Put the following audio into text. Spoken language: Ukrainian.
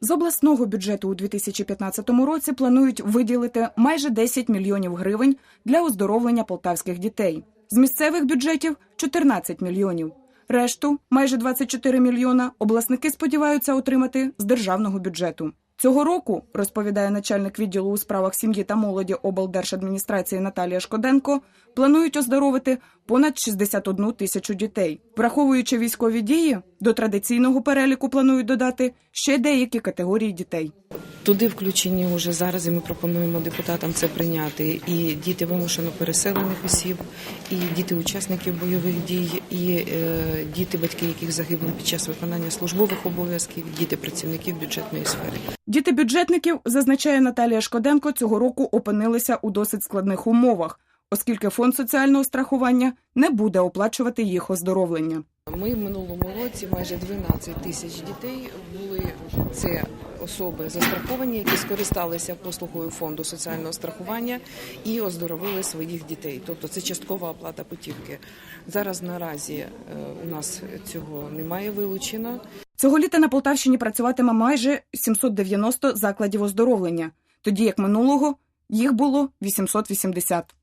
З обласного бюджету у 2015 році планують виділити майже 10 мільйонів гривень для оздоровлення полтавських дітей. З місцевих бюджетів 14 мільйонів. Решту, майже 24 мільйона, обласники сподіваються отримати з державного бюджету. Цього року, розповідає начальник відділу у справах сім'ї та молоді облдержадміністрації Наталія Шкоденко, планують оздоровити понад 61 тисячу дітей. Враховуючи військові дії, до традиційного переліку планують додати ще деякі категорії дітей. Туди включені вже зараз, і ми пропонуємо депутатам це прийняти. І діти вимушено переселених осіб, і діти учасників бойових дій, і е, діти, батьки, яких загинули під час виконання службових обов'язків, діти працівників бюджетної сфери. Діти бюджетників, зазначає Наталія Шкоденко, цього року опинилися у досить складних умовах, оскільки фонд соціального страхування не буде оплачувати їх оздоровлення. Ми в минулому році майже 12 тисяч дітей були це особи застраховані, які скористалися послугою фонду соціального страхування і оздоровили своїх дітей. Тобто це часткова оплата путівки. Зараз наразі е, у нас цього немає вилучено. Цього літа на Полтавщині працюватиме майже 790 закладів оздоровлення, тоді як минулого їх було 880.